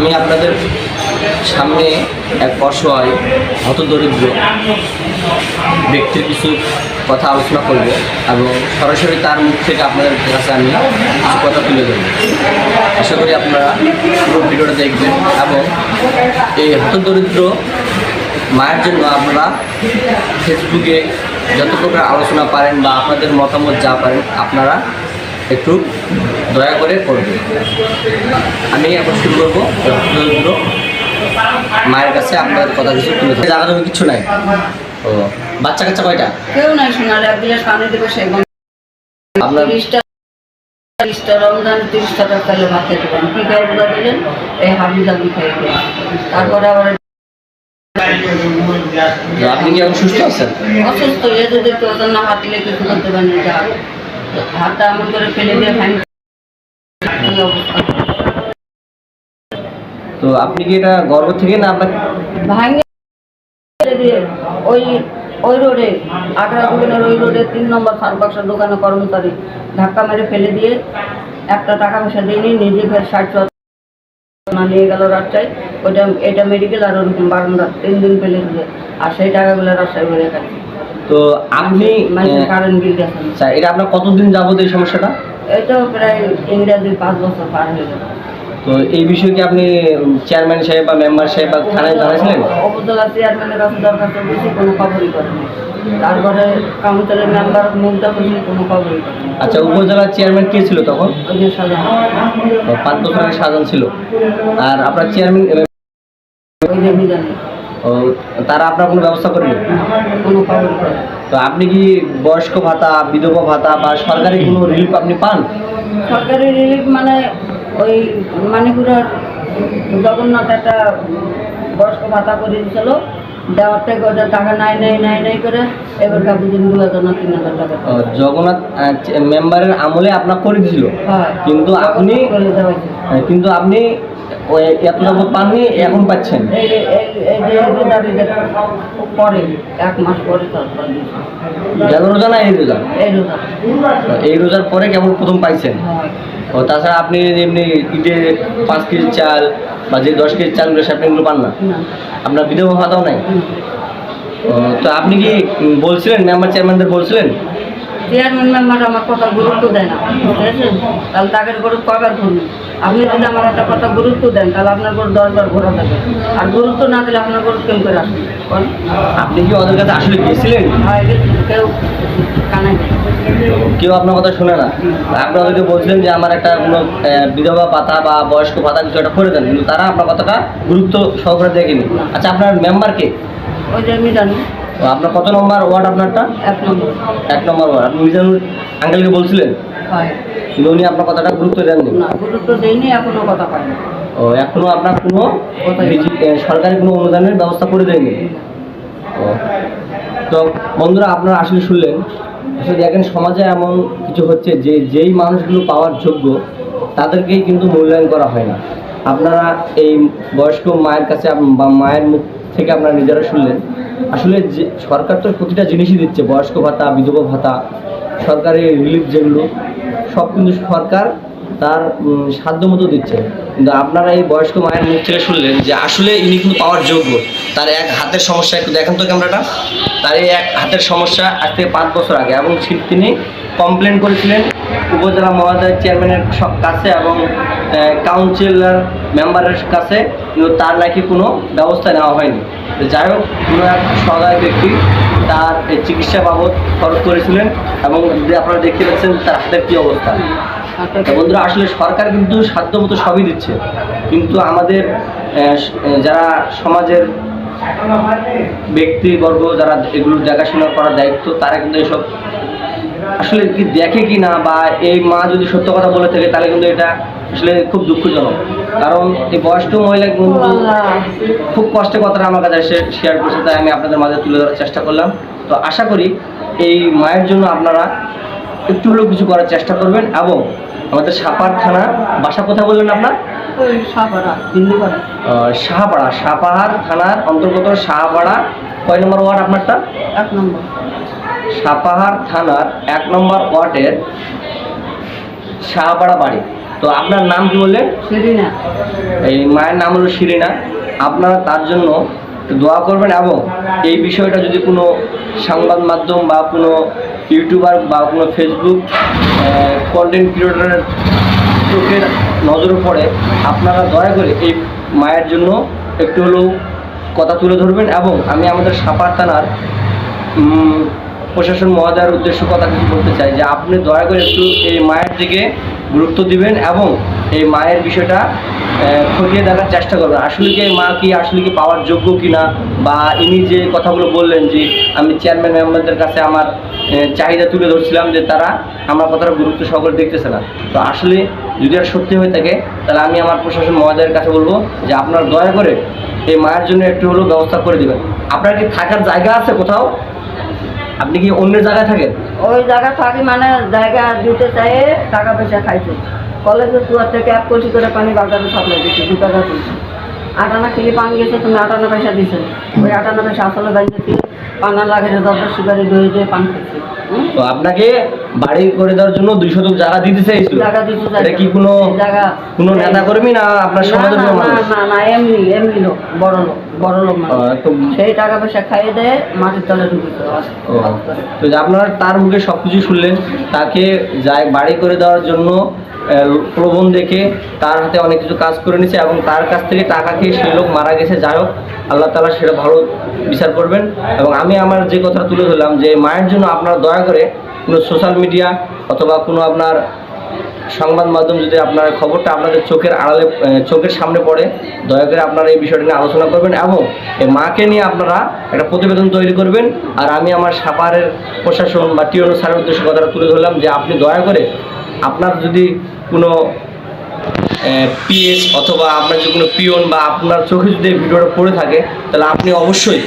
আমি আপনাদের সামনে এক অসহায়, হতদরিদ্র ব্যক্তির কিছু কথা আলোচনা করব এবং সরাসরি তার মুখ থেকে আপনাদের কাছে আমি কিছু কথা তুলে ধরব। আশা করি আপনারা পুরো ভিডিওটা দেখবেন এবং এই হতদরিদ্র মায়ের জন্য আপনারা ফেসবুকে যত প্রকার আলোচনা পারেন বা আপনাদের মতামত যা পারেন আপনারা একটু দয়া করে করবেন আমি এখন শুরু করব। মায়ের কাছে আপনার কথা কিছু তুলে। জায়গা কিছু নাই। ও বাচ্চা কাচ্চা কয়টা? কেউ নাই শোনার এক গিলাস পানি দেবে সে আপনার তিরিশটা রমজান টাকা কী খাই বোঝা দিলেন? এই হাবি খেয়ে গেলেন তারপরে আবার আপনি কি এখন সুস্থ আছেন? অসুস্থ এ যদি কেউ তো না হাত দিলে কিছু করতে পারেন হাতটা এমন করে ফেলে দিয়ে ভাঙ তো আপনি কি এটা গর্ব থেকে না আপনার ভাঙে ওই ওই রোডে আগ্রা দোকানের ওই রোডে তিন নম্বর সারবাক্সের দোকানে কর্মচারী ধাক্কা মেরে ফেলে দিয়ে একটা টাকা পয়সা দিয়ে নিজে ফের ষাট না নিয়ে গেল রাস্তায় ওইটা এটা মেডিকেল আর ওরকম বারান্দা তিন দিন ফেলে দিয়ে। আর সেই টাকাগুলো রাস্তায় বেড়ে গেছে। তো আপনি আচ্ছা এটা আপনার কতদিন যাবত এই সমস্যাটা? প্রায় ইংরাজি পাঁচ বছর পার হয়ে গেল। তো এই বিষয়ে কি আপনি চেয়ারম্যান সাহেব বা মেম্বার সাহেব বা থানায় জানাইছিলেন? উপজেলা চেয়ারম্যানের কাছে দরখাস্ত দিয়েছি কোনো খবরই করেনি। তারপরে কাউন্সিলের মেম্বার মুখটা করছি কোনো খবরই করেনি। আচ্ছা উপজেলার চেয়ারম্যান কে ছিল তখন? পাঁচ বছর আগে সাজান ছিল। আর আপনার চেয়ারম্যান ও তারা আপনার কোনো ব্যবস্থা করেনি? কোনো খবরই করে তো আপনি কি বয়স্ক ভাতা বিধবা ভাতা বা সরকারি কোনো রিলিফ আপনি পান? সরকারি রিলিফ মানে ওই মানিপুরের জগন্নাথ একটা বয়স্ক ভাতা করে দিয়েছিল দেওয়ার থেকে টাকা নাই নাই নাই নাই করে এবার দু হাজার তিন হাজার টাকা জগন্নাথ মেম্বারের আমলে আপনার করে দিয়েছিল। কিন্তু আপনি করে দেওয়া হয়েছে। আহ, কিন্তু আপনি ওই এত যাবত পাননি এখন পাচ্ছেন? এই রোজার পরে এক মাস পরে গেল রোজা না এই রোজা? এই রোজা। তো এই রোজার পরে কেমন প্রথম পাইছেন? ও তাছাড়া আপনি এমনি ঈদে পাঁচ কেজি চাল বা যে দশ কেজি চালগুলো সে আপনি এগুলো পান না? আপনার বিধবা ভাতাও নাই? তো আপনি কি বলছিলেন মেম্বার চেয়ারম্যানদের বলছিলেন? চেয়ারম্যান মেম্বার আমার কথা গুরুত্ব দেয় না তাহলে তাদের গরু কবার ঘুরবে? আপনি যদি আমার একটা কথা গুরুত্ব দেন তাহলে আপনার গরু দরকার ঘোরা থাকবে আর গুরুত্ব না দিলে আপনার গরু কেউ করে আসবে আপনি কি ওদের কাছে আসলে গেছিলেন হয় কেউ নেই। কেউ আপনার কথা শুনে না। আপনি ওদেরকে বলছিলেন যে আমার একটা কোনো বিধবা ভাতা বা বয়স্ক ভাতা কিছু একটা করে দেন কিন্তু তারা আপনার কথাটা গুরুত্ব সহকারে দেখেনি। আচ্ছা আপনার মেম্বারকে ওই যে আমি জানি আপনার কত নম্বর ওয়ার্ড আপনারটা? এক নম্বর। এক নম্বর ওয়ার্ড। আপনি মিজানুর আঙ্কেলকে বলছিলেন? কিন্তু উনি আপনার কথাটা গুরুত্ব দেননি। না গুরুত্ব দেয়নি এখনও কথা পাই না ও এখনও আপনার কোনো সরকারি কোনো অনুদানের ব্যবস্থা করে দেয়নি? ও। তো বন্ধুরা আপনারা আসলে শুনলেন আসলে দেখেন সমাজে এমন কিছু হচ্ছে যে যেই মানুষগুলো পাওয়ার যোগ্য তাদেরকেই কিন্তু মূল্যায়ন করা হয় না। আপনারা এই বয়স্ক মায়ের কাছে বা মায়ের মুখ থেকে আপনারা নিজেরা শুনলেন আসলে যে সরকার তো প্রতিটা জিনিসই দিচ্ছে, বয়স্ক ভাতা, বিধবা ভাতা সরকারি রিলিফ যেগুলো, সব কিন্তু সরকার তার সাধ্য মতো দিচ্ছে। কিন্তু আপনারা এই বয়স্ক মায়ের মুখ থেকে শুনলেন যে আসলে ইনি কিন্তু পাওয়ার যোগ্য। তার এক হাতের সমস্যা, একটু দেখেন তো ক্যামেরাটা। তার এই এক হাতের সমস্যা আজ থেকে পাঁচ বছর আগে এবং তিনি কমপ্লেন করেছিলেন উপজেলা মহোদয় চেয়ারম্যানের কাছে এবং কাউন্সিলর মেম্বারের কাছে, কিন্তু তার নাকি কোনো ব্যবস্থা নেওয়া হয়নি। যাই হোক কোনো এক সহায় ব্যক্তি তার চিকিৎসা বাবদ খরচ করেছিলেন এবং আপনারা দেখতে পাচ্ছেন তার হাতের কী অবস্থা। বন্ধুরা, আসলে সরকার কিন্তু সাধ্য মতো সবই দিচ্ছে। কিন্তু আমাদের যারা সমাজের ব্যক্তিবর্গ, যারা এগুলো দেখাশোনা করার দায়িত্ব, তারা কিন্তু এসব আসলে কি দেখে কি না বা এই মা যদি সত্য কথা বলে থাকে তাহলে কিন্তু এটা আসলে খুব দুঃখজনক। কারণ এই বয়স্ক মহিলা কিন্তু খুব কষ্টের কথাটা আমার কাছে এসে শেয়ার করছে তাই আমি আপনাদের মাঝে তুলে ধরার চেষ্টা করলাম। তো আশা করি এই মায়ের জন্য আপনারা একটু হলেও কিছু করার চেষ্টা করবেন এবং আমাদের সাপার থানা বাসা কোথায় বললেন আপনার? শাহপাড়া সাপাহার থানার অন্তর্গত শাহপাড়া কয় নম্বর ওয়ার্ড আপনারটা? এক নম্বর। সাপাহার থানার এক নম্বর ওয়ার্ডের শাহপাড়া বাড়ি। তো আপনার নাম কি বললেন? এই মায়ের নাম হলো শিরিনা। আপনারা তার জন্য দোয়া করবেন এবং এই বিষয়টা যদি কোনো সংবাদ মাধ্যম বা কোনো ইউটিউবার বা কোনো ফেসবুক কন্টেন্ট ক্রিয়েটরের চোখের নজরে পড়ে আপনারা দয়া করে এই মায়ের জন্য একটু হলেও কথা তুলে ধরবেন এবং আমি আমাদের সাপার থানার প্রশাসন মহোদয়ের উদ্দেশ্য কথা কিছু বলতে চাই যে আপনি দয়া করে একটু এই মায়ের দিকে গুরুত্ব দিবেন এবং এই মায়ের বিষয়টা খতিয়ে দেখার চেষ্টা করবেন। আসলে কি মা কি, আসলে কি পাওয়ার যোগ্য কিনা? বা ইনি যে কথাগুলো বললেন যে আমি চেয়ারম্যান মেম্বারদের কাছে আমার চাহিদা তুলে ধরছিলাম যে তারা আমার কথাটা গুরুত্ব সহকারে দেখতেছে না। তো আসলে যদি আর সত্যি হয়ে থাকে, তাহলে আমি আমার প্রশাসন মহোদয়ের কাছে বলব যে আপনার দয়া করে এই মায়ের জন্য একটু হলেও ব্যবস্থা করে দেবেন। আপনার কি থাকার জায়গা আছে কোথাও? আপনি কি অন্য জায়গায় থাকেন? ওই জায়গা থাকি মানে জায়গা দিতে চাই, টাকা পয়সা খাইছে কলেজের কুয়ার থেকে এক কোটি করে পানি বাজারে সাপ্লাই দিচ্ছে দু টাকা দিচ্ছে। আটানা খেলে পানি গেছে, তুমি আটানা পয়সা দিছে ওই আটানা পয়সা আসলে ব্যাংকে পানা লাগে দশ দশ সুগারি দই দিয়ে পান খেয়েছে তো আপনাকে বাড়ি করে দেওয়ার জন্য দুই শতক জায়গা দিতে চাইছিল জায়গা দিতে চাইছে। এটা কি কোনো জায়গা কোনো নেতা কর্মী না আপনার না, সমাজের না, কোনো মানুষ? না না এমনি এমনি লোক বড় লোক বড় সেই টাকা পয়সা খাইয়ে দেয় মাটির তলে ঢুকিতে তো আপনারা তার মুখে সবকিছু শুনলেন তাকে যাই বাড়ি করে দেওয়ার জন্য প্রলোভন দেখে তার হাতে অনেক কিছু কাজ করে নিছে এবং তার কাছ থেকে টাকা খেয়ে সেই লোক মারা গেছে। যাই হোক, আল্লাহ তালা সেটা ভালো বিচার করবেন এবং আমি আমার যে কথা তুলে ধরলাম যে মায়ের জন্য আপনারা দয়া করে কোনো সোশ্যাল মিডিয়া অথবা কোনো আপনার সংবাদ মাধ্যম যদি আপনার খবরটা আপনাদের চোখের আড়ালে চোখের সামনে পড়ে, দয়া করে আপনারা এই বিষয়টা নিয়ে আলোচনা করবেন এবং এই মাকে নিয়ে আপনারা একটা প্রতিবেদন তৈরি করবেন। আর আমি আমার সাপারের প্রশাসন বা টিওনো স্যারের উদ্দেশ্যে কথাটা তুলে ধরলাম যে আপনি দয়া করে আপনার যদি কোনো পিএস অথবা আপনার যে কোনো পিওন বা আপনার চোখে যদি ভিডিওটা পড়ে থাকে, তাহলে আপনি অবশ্যই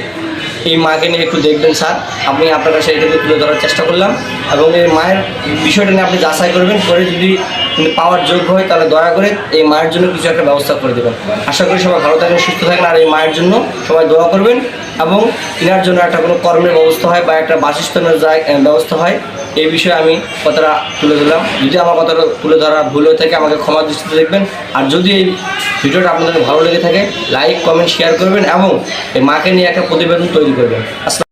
এই মাকে নিয়ে একটু দেখবেন স্যার। আমি আপনার কাছে এটাকে তুলে ধরার চেষ্টা করলাম এবং এই মায়ের বিষয়টা নিয়ে আপনি যাচাই করবেন, করে যদি পাওয়ার যোগ্য হয়, তাহলে দয়া করে এই মায়ের জন্য কিছু একটা ব্যবস্থা করে দেবেন। আশা করি সবাই ভালো থাকবেন সুস্থ থাকেন, আর এই মায়ের জন্য সবাই দোয়া করবেন এবং তিনার জন্য একটা কোনো কর্মের ব্যবস্থা হয় বা একটা বাসস্থানের ব্যবস্থা হয়। এই বিষয়ে আমি কথাটা তুলে ধরলাম। যদি আমার কথাটা তুলে ধরা ভুল হয়ে থাকে, আমাকে ক্ষমা দৃষ্টিতে দেখবেন। আর যদি এই ভিডিওটা আপনাদের ভালো লেগে থাকে লাইক কমেন্ট শেয়ার করবেন এবং এই মাকে নিয়ে একটা প্রতিবেদন তৈরি করবেন। আসসালাম